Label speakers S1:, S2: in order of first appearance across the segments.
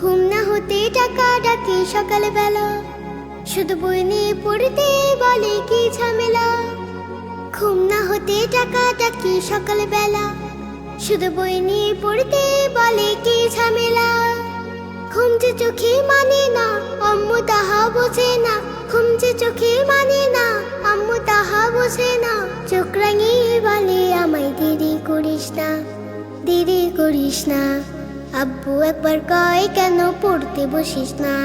S1: ঘুম না হতে টাকা ডাকি সকালবেলা। শুধু বই নিয়ে পড়তে বলে কি ঝামেলা? ঘুম না হতে টাকা ডাকি সকালবেলা। শুধু বই নিয়ে পড়তে বলে কি ঝামেলা? ঘুম যে চোখে মানে না, আম্মু তাহা বোঝে না। ঘুম যে চোখে মানে না, আম্মু তাহা বোঝে না। চোখ রাঙিয়ে বলে, আমায় দেরি করিস না, দেরি করিস না। আব্বু একবার কয়, কেন পড়তে বসিস না?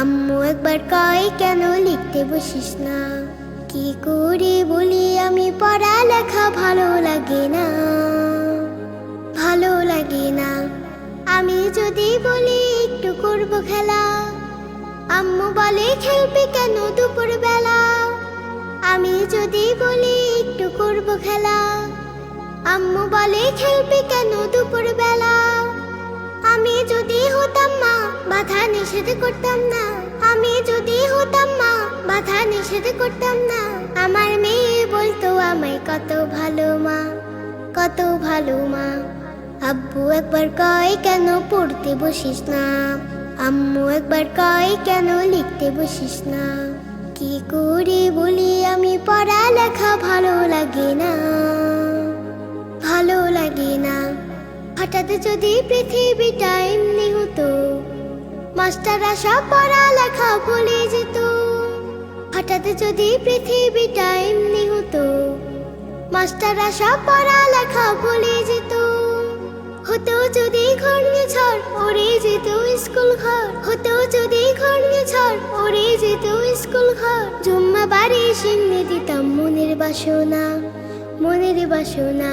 S1: আম্মু একবার কয়, কেন লিখতে বসিস না? কি করে বলি, আমি পড়ালেখা ভালো লাগে না। ভালো লাগে না। আমি যদি বলি, একটু করব খেলা। আম্মু বলে, খেলবি কেন দুপুর বেলা আমি যদি বলি, একটু করব খেলা। আম্মু বলে, খেলবি কেন দুপুর বেলা আমি যদি হতাম মা, বাধা নিষেধ করতাম না। আমি যদি হতাম মা, বাধা নিষেধ করতাম না। আমার মেয়ে বলতো আমায়, কত ভালো মা, কত ভালো মা। আব্বু একবার কয়, কেন পড়তে বসিস না? আম্মু একবার কয়, কেন লিখতে বসিস না? কি করে বলি, আমি পড়ালেখা ভালো লাগে না। ভালো লাগে না। হঠাৎ যদি পৃথিবীটা এমনি হতো মাস্টাররা সব পড়ালেখা ভুলে যেত। হঠাৎ যদি পৃথিবীটা এমনি হতো মাস্টাররা সব পড়ালেখা ভুলে যেত। হতো যদি ঘূর্ণিঝড় ওরে যেত স্কুল ঘর, হতো যদি ঘূর্ণিঝড় ওরে যেত স্কুল ঘর। জুম্মা বাড়ি সিন্নি দিতাম মনের বাসনা মনের বাসনা।